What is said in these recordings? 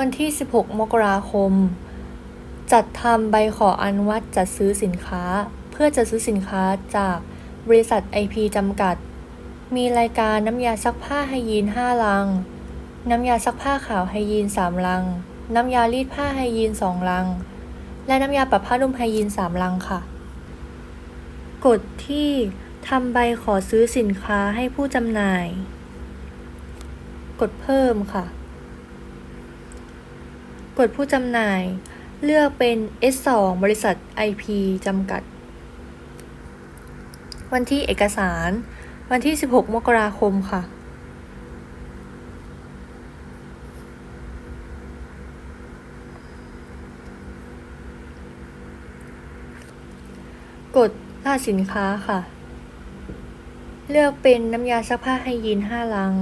วันที่ 16 มกราคม จัดทำใบขออนุมัติจัดซื้อสินค้า เพื่อจัดซื้อสินค้าจากบริษัท IP จำกัด มีรายการน้ำยาซักผ้าไฮยีน 5 ลัง น้ำยาซักผ้าขาวไฮยีน 3 ลัง น้ำยารีดผ้าไฮยีน 2 ลัง และน้ำยาปรับผ้านุ่มไฮยีน 3 ลังค่ะ กฎที่ทำใบขอซื้อสินค้าให้ผู้จำหน่าย กดเพิ่มค่ะ กดผู้จำหน่าย เลือกเป็น S2 บริษัท IP จำกัด วันที่เอกสาร วันที่ 16 มกราคมค่ะกดรหัสสินค้าค่ะ เลือกเป็นน้ำยาซักผ้าไฮยีน5ลัง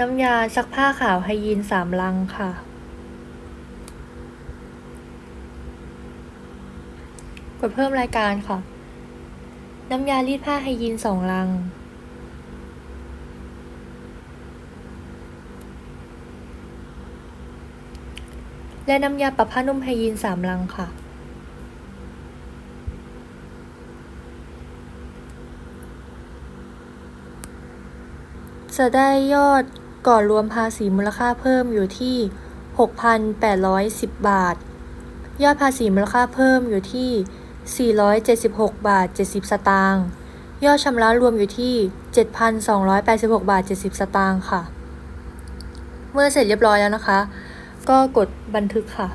น้ำยาซักผ้าขาวไฮยีน3ลังค่ะ กดเพิ่มรายการค่ะ น้ำยารีดผ้าไฮยีน2ลัง และน้ำยาปรับผ้านุ่มไฮยีน3ลังค่ะจะได้ยอด ก่อนรวมภาษีมูลค่าเพิ่มอยู่ที่ 6,810 บาท ยอดภาษีมูลค่าเพิ่มอยู่ที่ 476 บาท 70 สตางค์ยอดชำระรวมอยู่ที่ 7,286 บาท 70 สตางค์ค่ะ เมื่อเสร็จเรียบร้อยแล้วนะคะ ก็กดบันทึกค่ะ